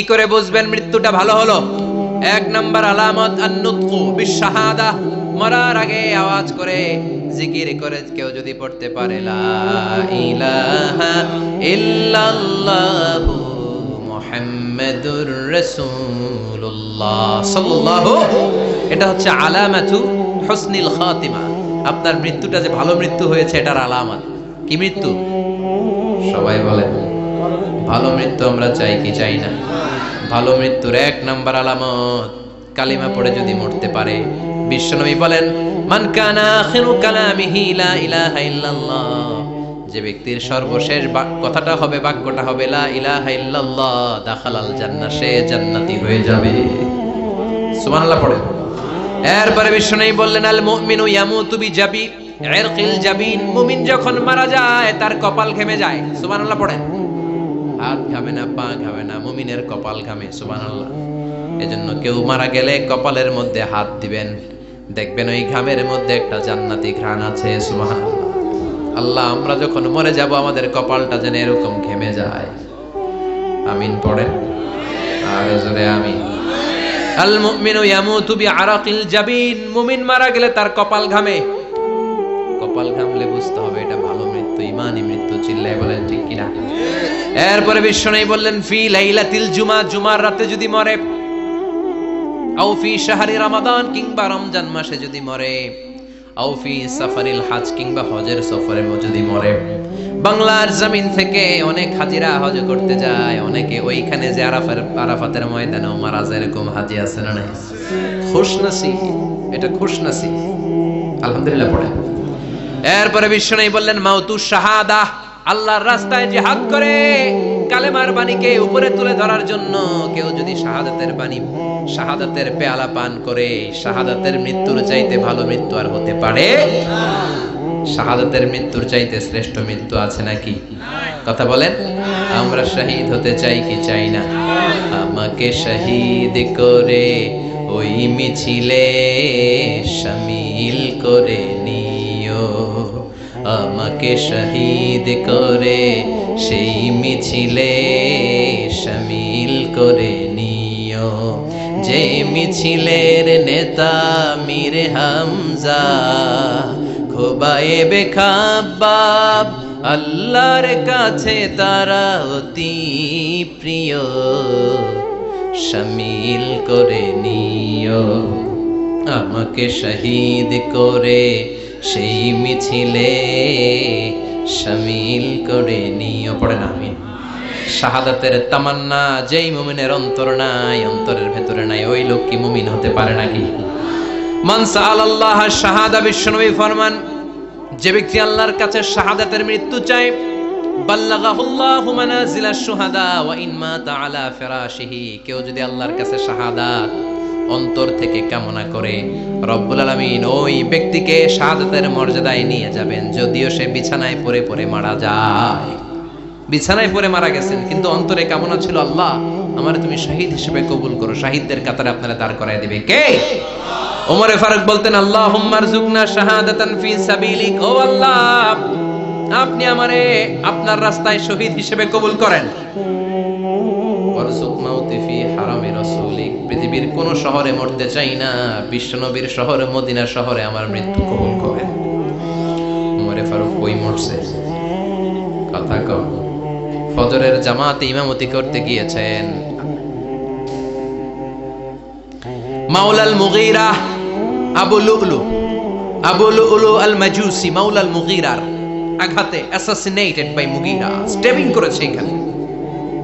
কি করে বুঝবেন মৃত্যুটা ভালো হলো? এক নাম্বার আলামত আন্নুতকু বিশাহাদা মরার আগে আওয়াজ করে জিকির করে কেউ যদি পড়তে পারে, লা ইলাহা ইল্লাল্লাহু মুহাম্মাদুর রাসূলুল্লাহ। সাল্লাল্লাহু এটা হচ্ছে আলামাতু হুসনিল খাতিমা। আপনার মৃত্যুটা যে ভালো মৃত্যু হয়েছে, এটার আলামত। কি মৃত্যু? সবাই বলেন, ভালো মৃত্যু আমরা চাই কি চাই না? ভালো মৃত্যুর এক নাম্বার আলামত। কালিমা পড়ে যদি মরতে পারে, বিশ্বনবী বলেন, মান কানা আখিরু কালামিহি লা ইলাহা ইল্লাল্লাহ। যে ব্যক্তির সর্বশেষ কথাটা হবে, বাক্যটা হবে, লা ইলাহা ইল্লাল্লাহ, দাখালাল জান্নাহ, সে জান্নাতি হয়ে যাবে। সুবহানাল্লাহ পড়ে এরপরে বিশ্বনবী বললেন, আল মুমিনু ইয়ামুতু বিজাবি ইরকিল জাবিন। মুমিন যখন মারা যায়, তার কপাল ঘেমে যায়। সুবহানাল্লাহ পড়েন। হাত ঘামে না, পা ঘামে না, মুমিনের কপাল ঘামে, সুবহানাল্লাহ। এজন্য কেউ মারা গেলে কপালের মধ্যে হাত দিবেন। দেখবেন ওই ঘামের মধ্যে একটা জান্নাতি ঘ্রাণ আছে, সুবহানাল্লাহ। আল্লাহ, আমরা যখন মরে যাব, আমাদের কপালটা যেন এরকম ঘেমে যায়। আমিন পড়েন। আর জোরে আমিন। আল মুমিনু ইয়ামুতু বিআরাকিল জাবিন। মুমিন মারা গেলে তার কপাল ঘামে। কপাল ঘামলে বুঝতে হবে এটা ভালো মৃত্যু বলেন, ঠিক কিনা? এরপরে বিশ্বনবী বললেন, ফি লাইলাতিল জুমা, জুমার রাতে যদি মরে, আও ফি শাহরি রমাদান, কিংবা রমজান মাসে যদি মরে, আও ফি সাফারিল হাজ, কিংবা হজের সফরে যদি মরে। বাংলার জমিন থেকে অনেক হাজিরা হজ করতে যায়, অনেকে ওইখানে যে আরাফার, আরাফাতের ময়দানেও মারা যায়, এরকম হাজি আছে না নাই? খুশনসি এটা খুশনসি আলহামদুলিল্লাহ পড়ে এরপরে বিশ্বনবী বললেন, মাউতু শাহাদা, আল্লাহর রাস্তায় জিহাদ করে। কালেমার বাণীকে উপরে তুলে ধরার জন্য কেউ যদি শাহাদাতের বাণী, শাহাদাতের পেয়ালা পান করে, শাহাদাতের মৃত্যুর চাইতে ভালো মৃত্যু আর হতে পারে? শাহাদাতের মৃত্যুর চাইতে শ্রেষ্ঠ মৃত্যু আছে নাকি? কথা বলেন, আমরা শহীদ হতে চাই কি চাই না? আমাকে শহীদ করে ওই মিছিলে শামিল করে নিও আমাকে শহীদ করে, সেই মিছিলে শামিল করে নিও। যে মিছিলের নেতা মীর হামজা খোবায়েবে খাবাব আল্লাহর কাছে তারা অতি প্রিয়। শামিল করে নিও। আমাকে শহীদ করে সেই মিছিলে শামিল করে নিয়ে পড়ে না আমি শাহাদাতের তামান্না, যেই মুমিনের অন্তর নাই, অন্তরের ভেতরে নাই, ওই লোক কি মুমিন হতে পারে নাকি? মান আল্লাহ শাহাদা বিশ্বনবী ফরমান, যে ব্যক্তি আল্লাহর কাছে শাহাদাতের মৃত্যু চায় কেউ যদি আল্লাহর কাছে শাহাদাত অন্তর থেকে কামনা করে। রব্বুল আলমিন ওই ব্যক্তিকে শাহাদাতের মর্যাদায় নিয়ে যাবেন, যদিও সে বিছানায় পড়ে পড়ে মারা যায়। বিছানায় পড়ে মারা গেছেন, কিন্তু অন্তরে কামনা ছিল, আল্লাহ, আমার তুমি শহীদ হিসেবে কবুল করো। শাহিদদের কাতারে আপনারা দাঁড় করায় দিবে। কে? ওমরে ফারুক বলতেন আল্লাহ হুম্মার জুগনা শাহাদাতান ফি সাবিলিক। ও আল্লাহ, আপনি আমারে আপনার রাস্তায় শহীদ হিসেবে কবুল করেন। ওয়ারজুক মাউতি ফি হারামি রাসূলিক। পৃথিবীর কোন শহরে মরতে চাই না বিশ্বনবীর শহরে মদিনা শহরে আমার মৃত্যু কবুল করেন ওমরে ফারুক কই মরছে? কথা কম ফজরের জামাতে ইমামতি করতে গিয়েছেন। মাওলাল মুগিরা আবু লুলু আবু লুলু আল মাজুসি মাওলাল মুগীরার আঘাতে অ্যাসাসিনেটেড বাই মুগীরা। স্টেবিং করেছে এখানে।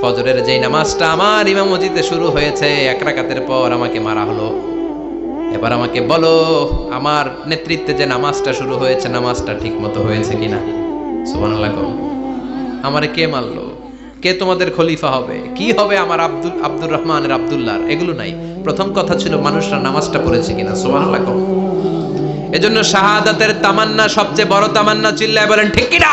ফজরের যেই নামাজটা আমার ইমামতিতে শুরু হয়েছে, এক রাকাতের পর আমাকে মারা হলো। এবার আমাকে বলো, আমার নেতৃত্বে যে নামাজটা শুরু হয়েছে, নামাজটা ঠিক মতো হয়েছে কিনা? সুবহানাল্লাহ আমারে কে মারলো? কে তোমাদের খলিফা হবে? কি হবে আমার আব্দুল, আব্দুর রহমানের আব্দুল্লাহ এগুলো নাই। প্রথম কথা ছিল মানুষরা নামাজটা পড়েছে কিনা? সুবহানাল্লাহ কম এজন্য শাহাদাতের তামান্না, সবচেয়ে বড় তামান্না চিল্লায় বলেন, ঠিক কিনা?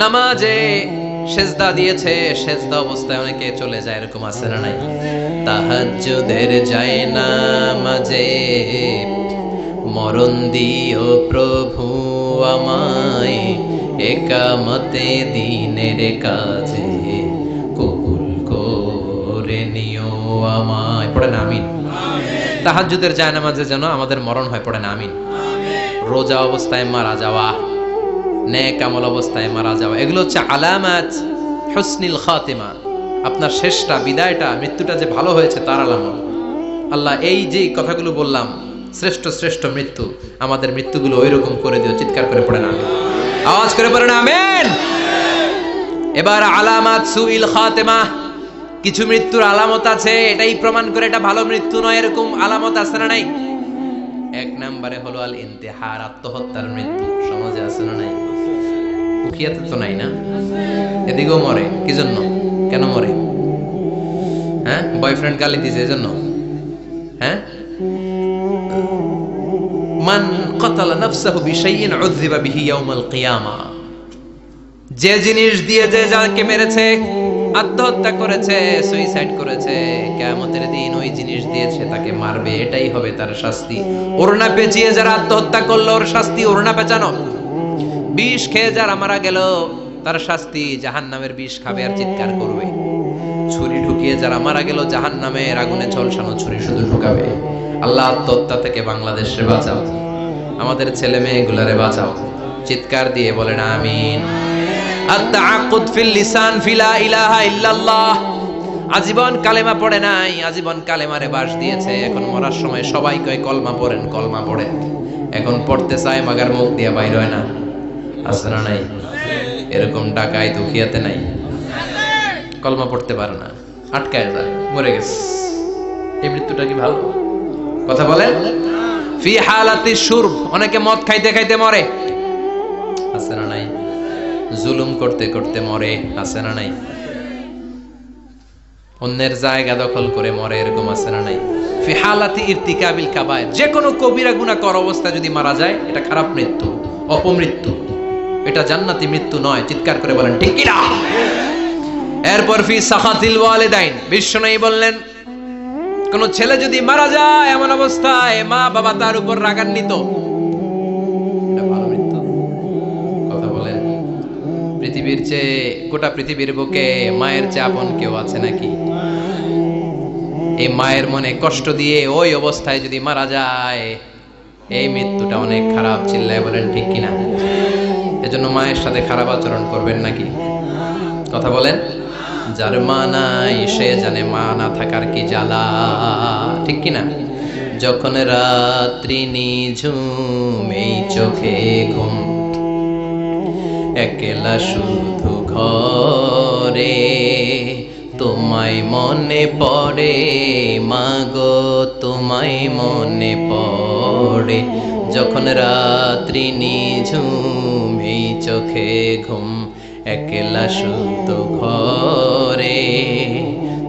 নামাজে সেজদা দিয়েছে সেজদা অবস্থায় অনেকে চলে যায় এরকম আছে না নাই? তাহাজ্জুদের যায় নামাজে। মরণ দিও প্রভু আমায় একামতে দিনের কাজে। কবুল করে নিও আমায়। পড়েন আমিন। তাহাজ্জুদের যায় নামাজে যেন আমাদের মরণ হয় পড়েন আমিন। রোজা অবস্থায় মারা যাওয়া। নেক আমল অবস্থায় মারা যাওয়া। এগুলো হচ্ছে আলামাত হুসনিল খাতিমা। আপনার শেষটা, বিদায়টা, মৃত্যুটা যে ভালো হয়েছে তার আলামত। আল্লাহ এই যে কথাগুলো বললাম, শ্রেষ্ঠ শ্রেষ্ঠ মৃত্যু, আমাদের মৃত্যুগুলো ওই রকম করে দিও, চিৎকার করে পড়ে না। আওয়াজ করে পড়ে না, আমেন। এবার আলামাত সুইল খাতেমা, কিছু মৃত্যুর আলামত আছে, এটাই প্রমাণ করে এটা ভালো মৃত্যু নয়, এরকম আলামত আছে না নাই? এক নম্বরে হলো আল ইন্তেহার আত্মহত্যার মৃত্যু, সমাজে আছে না নাই? উখিয়াতে তো নাই না? এদিকেও মরে, কি জন্য? কেন মরে? হ্যাঁ? বয়ফ্রেন্ড গালি দিছে এজন্য হ্যাঁ? মান উযযিবা বিহি ইয়াউমাল কিয়ামা। যে জিনিস দিয়ে যে যাকে মেরেছে, আত্মহত্যা করেছে সুইসাইড করেছে, কেয়ামতের দিন ওই জিনিস দিয়েছে তাকে মারবে, এটাই হবে তার শাস্তি। ওড়না পেঁচিয়ে যারা আত্মহত্যা করল, ওর শাস্তি ওড়না পেঁচানো। বিষ খেয়ে যারা মারা গেল, তার শাস্তি জাহান নামের বিষ খাবে আর চিৎকার করবে। ছুরি ঢুকিয়ে যারা মারা গেল জাহান নামের আগুনে ঝলসানো ছুরি শুধু ঢুকাবে। আল্লাহ আত্মহত্যা থেকে বাংলাদেশে বাঁচাও। আমাদের ছেলে মেয়েগুলারে বাঁচাও। চিৎকার দিয়ে বলেন, আমিন। আত্তাআকুদ ফিল লিসান ফিলা ইলাহা ইল্লাল্লাহ। আজীবন কালেমা পড়ে নাই, আজীবন কালেমারে বাস দিয়েছে। এখন মরার সময় সবাই কয়, কলমা পড়েন কলমা পড়েন। এখন পড়তে চায়, মাগার মুখ দিয়ে বাইর হয় না। আছে না নাই। এরকম ডাকায় দুখিয়াতে নাই। কলমা পড়তে পারে না। আটকায় যায়, মরে গেছে। এই মৃত্যুটা কি ভালো? কথা বলেন? ফি হালাতি সুরব অনেকে মদ খাইতে খাইতে মরে। আছে না নাই। জুলুম করতে করতে মরে। আছে না নাই। অন্যের জায়গা দখল করে মরে, এরকম আছে না নাই। ফি হালাতি ইরতিকাবিল কাবায় যে কোনো কবিরা গুনাহ কর অবস্থা যদি মারা যায়, এটা খারাপ মৃত্যু, অপমৃত্যু। এটা জান্নাতি মৃত্যু নয়, চিৎকার করে বলেন, ঠিক কিনা? এরপর ফি সাখাতিল ওয়ালিদাইন বিশ্বনবী বললেন, কোন ছেলে যদি মারা যায় এমন অবস্থায় মা বাবা তার উপর রাগান্বিত। পৃথিবীর চেয়ে, গোটা পৃথিবীর বুকে মায়ের চেয়ে আপন কেউ আছে নাকি? এই মায়ের মনে কষ্ট দিয়ে ওই অবস্থায় যদি মারা যায়, এই মৃত্যুটা অনেক খারাপ, চিল্লায় বলেন, ঠিক কিনা? এজন্য মায়ের সাথে খারাপ আচরণ করবেন নাকি? কথা বলেন। যার মা নাই, সে জানে মা না থাকার কি জ্বালা। ঠিক কিনা যখন রাত্রি নিঝুম, এই চোখে ঘুম। একলা শুধু ঘরে, তোমায় মনে পড়ে। মাগো তোমায় মনে পড়ে। যখন রাত্রি নিঝুম চোখে ঘুম, একলা শুধু ঘরে।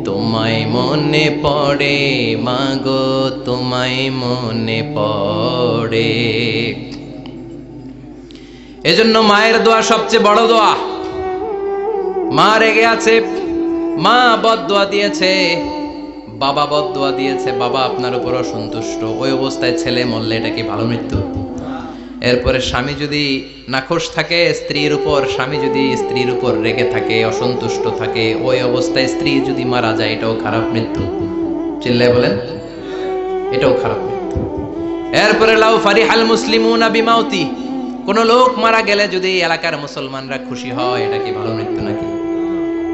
তোমায় মনে পড়ে, মাগো, তোমায় মনে পড়ে। এজন্য মায়ের দোয়া সবচেয়ে বড় দোয়া। মা রেগে আছে, মা বদদোয়া দিয়েছে। বাবা বদদোয়া দিয়েছে, বাবা আপনার উপর অসন্তুষ্ট। ওই অবস্থায় ছেলে মরলে এটা কি ভালো মৃত্যু? এরপরে স্বামী যদি নাখোশ থাকে, স্ত্রীর উপর, স্বামী যদি স্ত্রীর উপর রেগে থাকে, অসন্তুষ্ট থাকে, ওই অবস্থায় স্ত্রী যদি মারা যায়, এটাও খারাপ মৃত্যু। চিল্লায় বলেন? এটাও খারাপ মৃত্যু। এরপরে, লাউ ফারিহাল মুসলিমুনা বিমাউতি। কোন লোক মারা গেলে যদি এলাকার মুসলমানরা খুশি হয়, এটা কি ভালো মৃত্যু নাকি?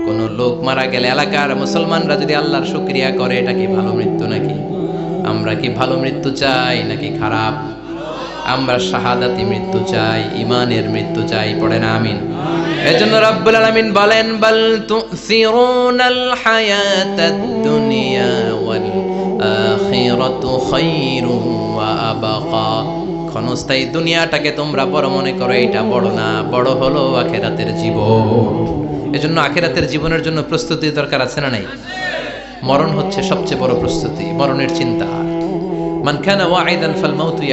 কোন লোক মারা গেলে এলাকার মুসলমানরা যদি আল্লাহর শুক্রিয়া করে, এটা কি ভালো মৃত্যু নাকি? আমরা কি ভালো মৃত্যু চাই নাকি খারাপ? আমরা শাহাদাতি মৃত্যু চাই ইমানের মৃত্যু চাই, পড়ে না, আমিন। এজন্য রাব্বুল আলামিন বলেন, বাল তুসিরুনাল হায়াতাদ দুনিয়া ওয়াল আখিরাতু খায়রুন ওয়া আবাকা। ক্ষণস্থায়ী দুনিয়াটাকে তোমরা বড় মনে করো এটা বড় না, বড় হলো আখেরাতের জীবন। এজন্য আখেরাতের জীবনের জন্য প্রস্তুতি দরকার আছে না নাই? মরণ হচ্ছে সবচেয়ে বড় প্রস্তুতি, মরণের চিন্তা। মানখানা ওয়াইদান ফাল মাউতু